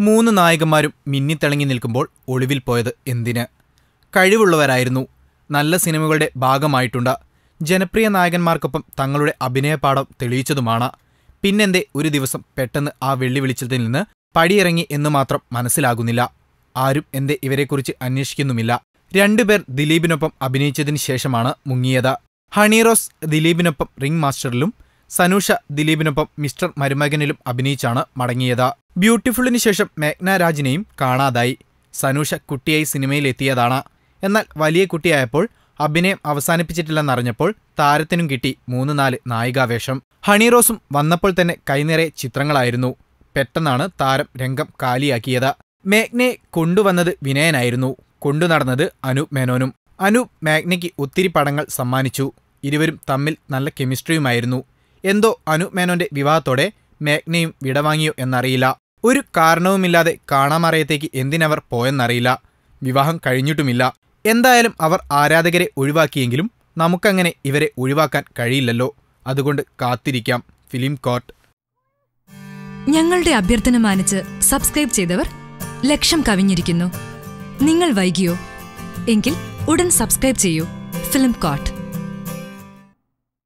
മൂന്ന് നായകന്മാരും മിന്നിത്തിളങ്ങി നിൽക്കുമ്പോൾ ഒളിവിൽ പോയത് എന്തിന്? കഴിവുള്ളവരായിരുന്നു. നല്ല സിനിമകളുടെ ഭാഗമായിട്ടുണ്ട്. ജനപ്രിയ നായകന്മാർക്കൊപ്പം തങ്ങളുടെ അഭിനയപാഠം തെളിയിച്ചതുമാണ്. പിന്നെന്തേ ഒരു ദിവസം പെട്ടെന്ന് ആ വെള്ളി വെളിച്ചത്തിൽ നിന്ന് പടിയിറങ്ങി എന്ന് മാത്രം മനസ്സിലാകുന്നില്ല. ആരും എന്തേ ഇവരെക്കുറിച്ച് അന്വേഷിക്കുന്നുമില്ല. രണ്ടുപേർ ദിലീപിനൊപ്പം അഭിനയിച്ചതിന് ശേഷമാണ് മുങ്ങിയത്. ഹണീറോസ് ദിലീപിനൊപ്പം റിംഗ് മാസ്റ്ററിലും സനൂഷ ദിലീപിനൊപ്പം മിസ്റ്റർ മരുമകനിലും അഭിനയിച്ചാണ് മടങ്ങിയത്. ബ്യൂട്ടിഫുള്ളിന് ശേഷം മേഘ്ന രാജിനെയും കാണാതായി. സനൂഷ കുട്ടിയായി സിനിമയിലെത്തിയതാണ്. എന്നാൽ വലിയ കുട്ടിയായപ്പോൾ അഭിനയം അവസാനിപ്പിച്ചിട്ടില്ലെന്നറിഞ്ഞപ്പോൾ താരത്തിനും കിട്ടി മൂന്ന് നാല് നായികാവേഷം. ഹണി റോസും വന്നപ്പോൾ തന്നെ കൈനിറയെ ചിത്രങ്ങളായിരുന്നു. പെട്ടെന്നാണ് താരം രംഗം കാലിയാക്കിയത്. മേഘ്നയെ കൊണ്ടുവന്നത് വിനയനായിരുന്നു. കൊണ്ടുനടന്നത് അനൂപ് മേനോനും. അനൂപ് മേഘ്നയ്ക്ക് ഒത്തിരി പടങ്ങൾ സമ്മാനിച്ചു. ഇരുവരും തമ്മിൽ നല്ല കെമിസ്ട്രിയുമായിരുന്നു. എന്തോ അനുമേനോന്റെ മേനോന്റെ വിവാഹത്തോടെ മേഘ്നയും വിടവാങ്ങിയോ എന്നറിയില്ല. ഒരു കാരണവുമില്ലാതെ കാണാമറയത്തേക്ക് എന്തിനവർ പോയെന്നറിയില്ല. വിവാഹം കഴിഞ്ഞിട്ടുമില്ല. എന്തായാലും അവർ ആരാധകരെ ഒഴിവാക്കിയെങ്കിലും നമുക്കങ്ങനെ ഇവരെ ഒഴിവാക്കാൻ കഴിയില്ലല്ലോ. അതുകൊണ്ട് കാത്തിരിക്കാം. Film court. ഞങ്ങളുടെ അഭ്യർത്ഥന മാനിച്ച് സബ്സ്ക്രൈബ് ചെയ്തവർ ലക്ഷം കവിഞ്ഞിരിക്കുന്നു. നിങ്ങൾ വൈകിയോ? എങ്കിൽ ഉടൻ സബ്സ്ക്രൈബ് ചെയ്യൂ. Film coat